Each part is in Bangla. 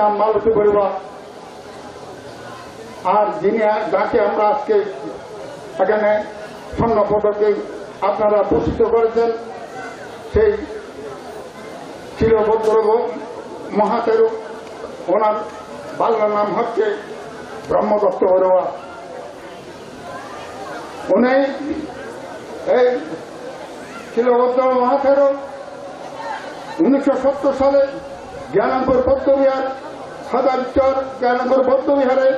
নাম মালতী পরিবার আর যিনি যাকে আমরা আজকে এখানে স্বর্ণ পদকে আপনারা ভূষিত করেছেন, সেই ছিল ভদ্র মহাতেরু। ওনার বাল্য নাম হচ্ছে ব্রহ্মদত্ত বড়ুয়া। উনি এই শিলভদ্র মহাথেরো উনিশশো সত্তর সালে জ্ঞানপুর বৌদ্ধবিহার সদাচর জ্ঞানপুর বৌদ্ধবিহারে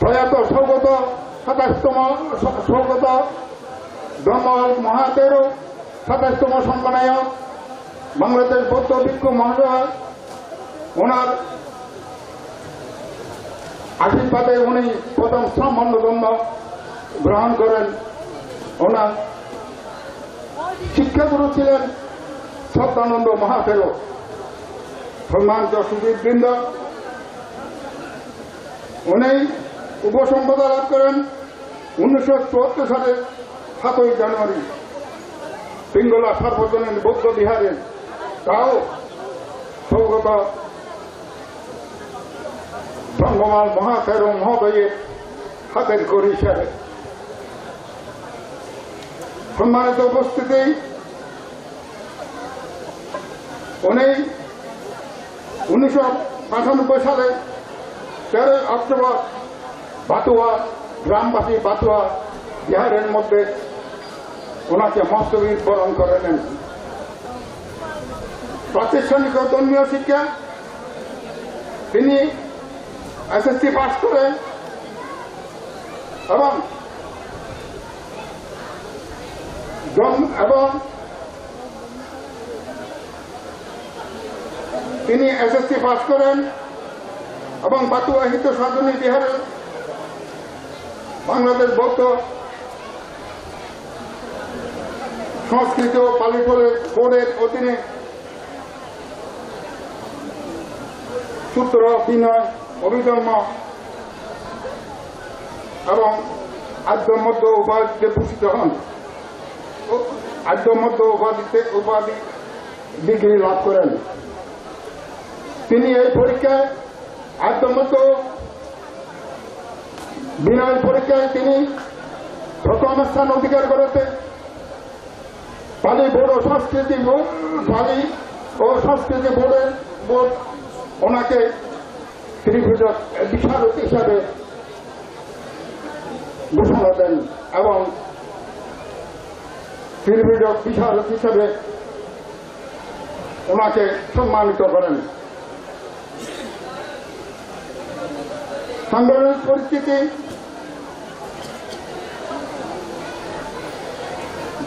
প্রয়াত সৌগত সাতাশতম সৌগত ব্রহ্মল মহাতেরো সাতাশতম সম্মানায়ক বাংলাদেশ বৌদ্ধ ভিক্ষু মহাশয় ওনার আশীর্বাদে উনি প্রথম সম্মানদণ্ড গ্রহণ করেন। ওনার শিক্ষাগুরু ছিলেন সত্যানন্দ মহাতের সম্মানিত সুদীপবৃন্দ উনি উপসম্পদা লাভ করেন উনিশশো চুয়াত্তর সালের সাতই জানুয়ারি। পিঙ্গলা সার্বজনীন বৌদ্ধ বিহারে। তাও সৌগত ব্রহ্মমাল মহাতের মহোদয়ের হাতের করি হিসাবে সম্মানিত উপস্থিতি, উনি উনিশশো পঁচানব্বই সালে তেরোই অক্টোবর বাতুয়া, গ্রামবাসী বাতুয়া বিহারের মধ্যে ওনাকে মস্তবীর বরণ করে নেন প্রাতিষ্ঠানিক ধর্মীয় শিক্ষা, তিনি এসএসসি পাস করেন এবং এবং তিনি এসএসসি পাস করেন এবং বাতুয়া হিত সাধনী বিহারে বাংলাদেশ বৌদ্ধ সংস্কৃত ও পালি বোর্ডের অধীনে সূত্র বিনয় অভিধর্ম এবং আদ্য মধ্য উপাধিতে ভূষিত হন। ও- আদ্য মধ্য উপাধিতে উপাধি ডিগ্রি লাভ করেন। তিনি এই পরীক্ষায় মধ্য বিনয় পরীক্ষায় তিনি প্রথম স্থান অধিকার করেছে পালি বোর্ড ও সংস্কৃতি পালি ও সংস্কৃতি বোর্ডের বোর্ড, ওনাকে ত্রিভুজ বিশারক হিসাবে ঘোষণা দেন এবং ত্রিভুজ বিশারক হিসাবে ওনাকে সম্মানিত করেন। সাংগঠনিক পরিস্থিতি।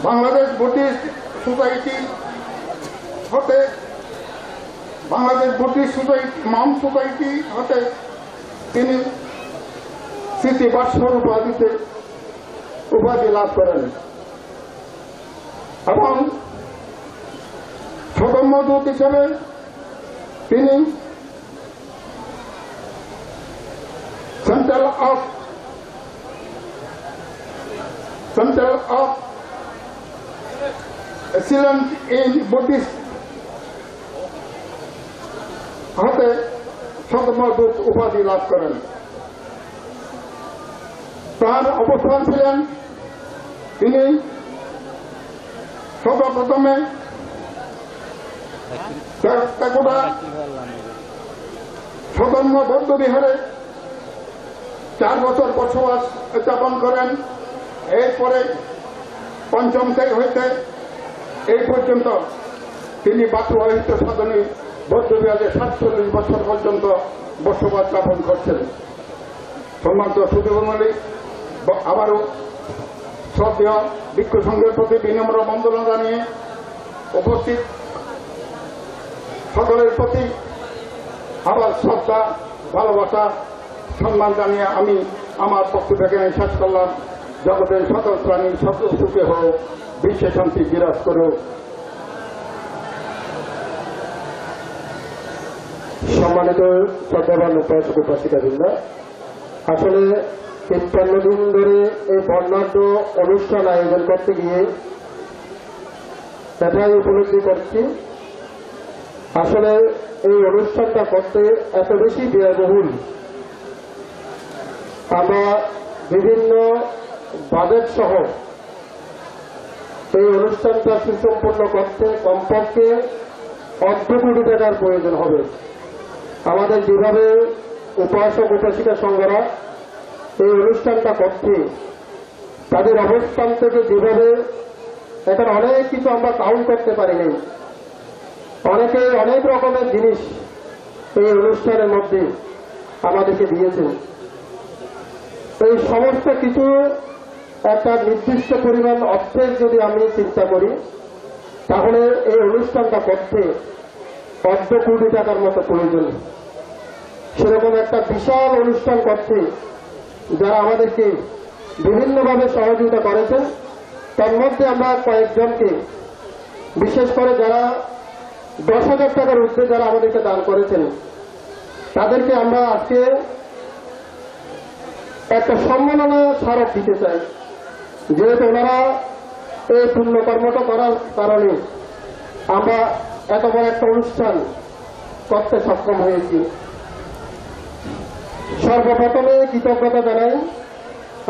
বাংলাদেশ বুদ্ধিস্ট সোসাইটি হতে, বাংলাদেশ বুদ্ধিস্ট সোসাইটি, মাম সোসাইটি হতে তিনি স্মৃতি বাৎসর উপাধিতে উপাধি লাভ করেন। এবং ছোট ছদমদূত হিসেবে তিনি central of central of excellent in Buddhist হাতে সদমদূত উপাধি লাভ করেন। তার অবস্থান ছিলেন তিনি সর্বপ্রথমে সদম্য বৌদ্ধ বিহারে চার বছর বসবাস যাপন করেন। এরপরে পঞ্চম থেকে হইতে এই পর্যন্ত তিনি বাতুয়াহিত সাধনী বৌদ্ধ বিহারে সাতচল্লিশ বছর পর্যন্ত বসবাস যাপন করছেন। সম্মানিত সুদীপমণি আবারও শ্রদ্ধেয় ভিক্ষু সংঘের প্রতি বিনম্র বন্দনা জানিয়ে উপস্থিত সকলের প্রতি আবার শ্রদ্ধা, ভালোবাসা সম্মান জানিয়ে আমি আমার বক্তব্য এখানে শেষ করলাম, জগতের সকল প্রাণী সকল সুখে হোক, বিশ্বে শান্তি বিরাজ করুক। সম্মানিত শ্রদ্ধাবান উপাসক উপাসিকাবৃন্দ আসলে তিপ্পান্ন দিন ধরে এই বর্ণাঢ্য অনুষ্ঠান আয়োজন করতে গিয়ে এটাই উপলব্ধি করছি। আসলে এই অনুষ্ঠানটা করতে এত বেশি ব্যয়বহুল আমরা বিভিন্ন বাজেট সহ এই অনুষ্ঠানটা সুসম্পন্ন করতে, কমপক্ষে অর্ধ কোটি টাকার প্রয়োজন হবে। আমাদের যেভাবে উপাসক, উপাসিকা সংঘরা এই অনুষ্ঠানটা করছে, তাদের অবস্থান থেকে যেভাবে এখন অনেক কিছু আমরা কাউন্ট করতে পারিনি অনেকে অনেক রকমের জিনিস এই অনুষ্ঠানের মধ্যে আমাদেরকে দিয়েছেন। এই সমস্ত কিছু একটা নির্দিষ্ট পরিমাণ অর্থের যদি আমি চিন্তা করি, তাহলে এই অনুষ্ঠানটা করতে অর্ধ কোটি টাকার মতো প্রয়োজন। সেরকম একটা বিশাল অনুষ্ঠান করতে যারা আমাদেরকে বিভিন্নভাবে সহযোগিতা করেছেন, তার মধ্যে আমরা কয়েকজনকে, বিশেষ করে যারা দশ হাজার টাকার ঊর্ধ্বে যারা আমাদেরকে দান করেছেন, তাদেরকে আমরা আজকে একটা সম্মাননা স্মারক দিতে চাই। যেহেতু ওনারা এই পুণ্যকর্মটা করার কারণে আমরা এত বড় একটা অনুষ্ঠান করতে সক্ষম হয়েছি। সর্বপ্রথমে কৃতজ্ঞতা জানাই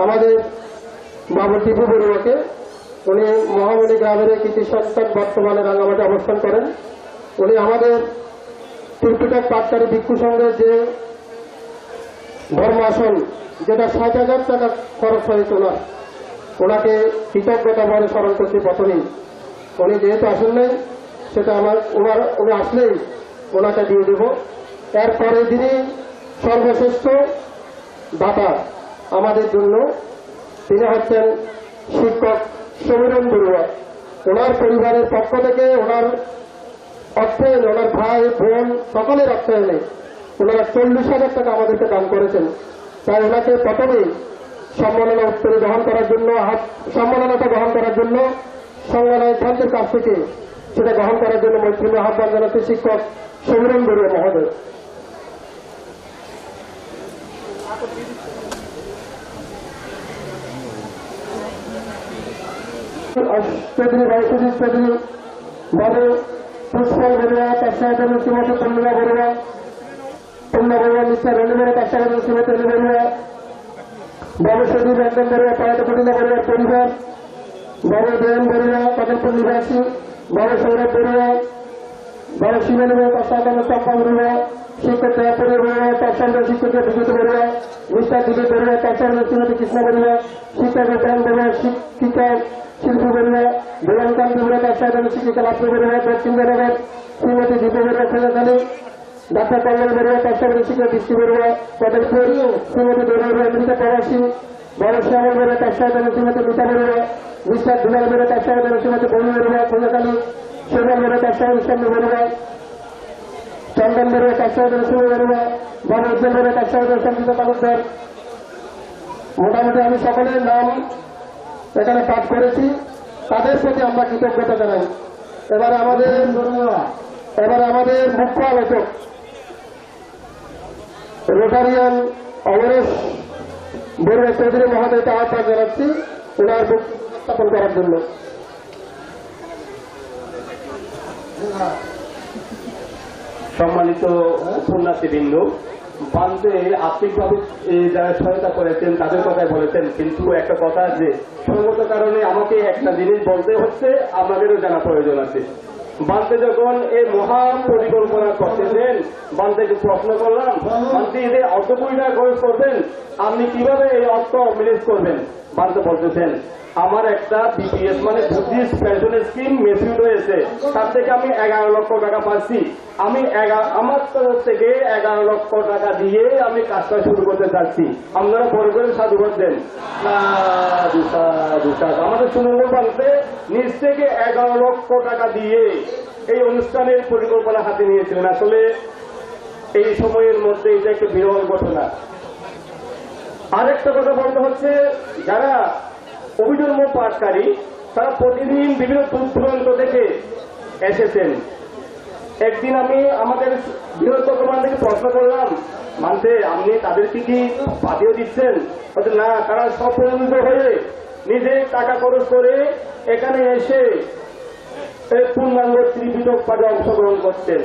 আমাদের বাবু টিপু বড়ুয়াকে। উনি মহামণি গ্রামের কৃতি সন্তান বর্তমানে রাঙ্গামাটি অবস্থান করেন। উনি আমাদের ত্রিপিটক পাটকারী ভিক্ষু সংঘের যে ধর্ম আসন যেটা ষাট হাজার টাকা খরচ হয়েছে ওনার ওনাকে কৃতজ্ঞতা বলে স্মরণ করছি প্রথমেই। উনি যেহেতু আসেন নাই, সেটা আমার, ওনার, উনি আসলেই ওনাকে দিয়ে দেব। এরপরে যিনি সর্বশ্রেষ্ঠ দাতা আমাদের জন্য, তিনি হচ্ছেন শিক্ষক সমীরণ বড়ুয়া। ওনার পরিবারের পক্ষ থেকে ওনার অর্থায়নে ওনার ভাই, বোন সকলের অর্থায়নে ওনারা চল্লিশ হাজার টাকা আমাদেরকে দান করেছেন। তাই ওনাকে প্রথমেই সম্মাননা উত্তরে গ্রহণ করার জন্য সম্মাননাটা গ্রহণ করার জন্য সংজ্ঞানায় ছাত্রের কাছ থেকে সেটা গ্রহণ করার জন্য মৈত্রী আহ্বান জানাচ্ছে শিক্ষক সমীরণ বড়ুয়া মহোদয়। চৌধুরী পুষ্পল বড়ুয়া তার সাথে শ্রীমতী পূর্ণিমা বড়ুয়া। সাথে শ্রীমতী রঞ্জন বড়ুয়া বাবু সজীব রঞ্জন বড়ুয়া পায়ত পূর্ণিমা বড়ুয়ার পরিবার বাবু দেয়ন বড়ুয়া কদরপুর নিবাসী বাবু সৌরভ বড়ুয়া বাবু শিবানী বড়ুয়া তার সাথে চম্পা বড়ুয়া শিক্ষক জয়পুরের বড়ুয়া তার সঙ্গে শিক্ষক বিদ্যুৎ মিস্টার দিলীপ বড়ুয়া তার সঙ্গে শ্রীমতী কৃষ্ণ বড়ুয়া শিক্ষক বিজ্ঞান বড়ুয়া শিক্ষিকা শিল্পী বড়ুয়া বেলানকান্তি বড়ুয়া তার শিক্ষিকা লাভ বড়ুয়া দক্ষিণ নগর শ্রীমতী দীপ বড়ুয়া খেলাখালী ডাক্তার কল্যাণ বড়ুয়া তার সঙ্গে শিক্ষক দৃষ্টি বড়ুয়া কদরপুর শ্রীমতী বড়ুয়া আমেরিকা প্রবাসী বড় বড়ুয়া তার সাথে শ্রীমতী মিতা বড়ুয়া মিস্টার দুলাল বড়ুয়া তার সাথে শ্রীমতী বড়ু বড়ুয়া খোঁজাখালী। সোনাল তার সঙ্গে সামনে বড়ুয়া চন্দন তার সাথে সুমি বড়ুয়া বড় উজ্জ্বল তার সাথে সংগীত তালুকদার মোটামুটি আমি সকলের নাম এখানে পাঠ করেছি। তাদের প্রতি আমরা কৃতজ্ঞতা জানাই। এবার আমাদের এবার আমাদের মুখ্য আলোচক। রোটারিয়ান অমরেশ বড়ুয়া চৌধুরী মহোদয়কে আহ্বান জানাচ্ছি। ওনার বক্তব্য স্থাপন করার জন্য। সম্মানিত সন্ন্যাসীবৃন্দ বান্ধে আর্থিকভাবে যারা সহায়তা করেছেন, তাদের কথাই বলেছেন, কিন্তু একটা কথা যে সঙ্গত কারণে আমাকে একটা জিনিস বলতে হচ্ছে আমাদেরও জানা প্রয়োজন আছে। বান্ধে যখন এই মহা পরিকল্পনা করতেছেন বান্দেকে প্রশ্ন করলাম, বান্দি এদের অর্থ টাকা খরচ করবেন, আপনি কীভাবে এই অর্থ ম্যানেজ করবেন? বান্ধে বলতেছেন আমার একটা বিপিএস মানে বুদ্ধিস্ট পেনশন স্কিম মেসিউড হয়েছে। তার থেকে আমি এগারো লক্ষ টাকা পাচ্ছি আমি আমার তরফ থেকে এগারো লক্ষ টাকা দিয়ে আমি কাজটা শুরু করতে চাচ্ছি। আপনারা বড় করে সাধু, সাধু। আমাদের সুন্দর বাড়িতে নিজ থেকে এগারো লক্ষ টাকা দিয়ে এই অনুষ্ঠানের পরিকল্পনা হাতে নিয়েছিলেন। আসলে এই সময়ের মধ্যে এটা একটা বিরল ঘটনা। আরেকটা কথা বলতে হচ্ছে, যারা অভিজন্ম পাঠকারী, তারা প্রতিদিন বিভিন্ন দূর দূরান্ত থেকে এসেছেন। একদিন আমি আমাদের মান থেকে প্রশ্ন করলাম, মানতে, আপনি তাদেরকে কি পাঠিয়ে দিচ্ছেন? না, তারা স্বপ্রযোজিত হয়ে নিজে টাকা খরচ করে এখানে এসে পূর্ণাঙ্গ ত্রিপিটক পাঠে অংশগ্রহণ করতেন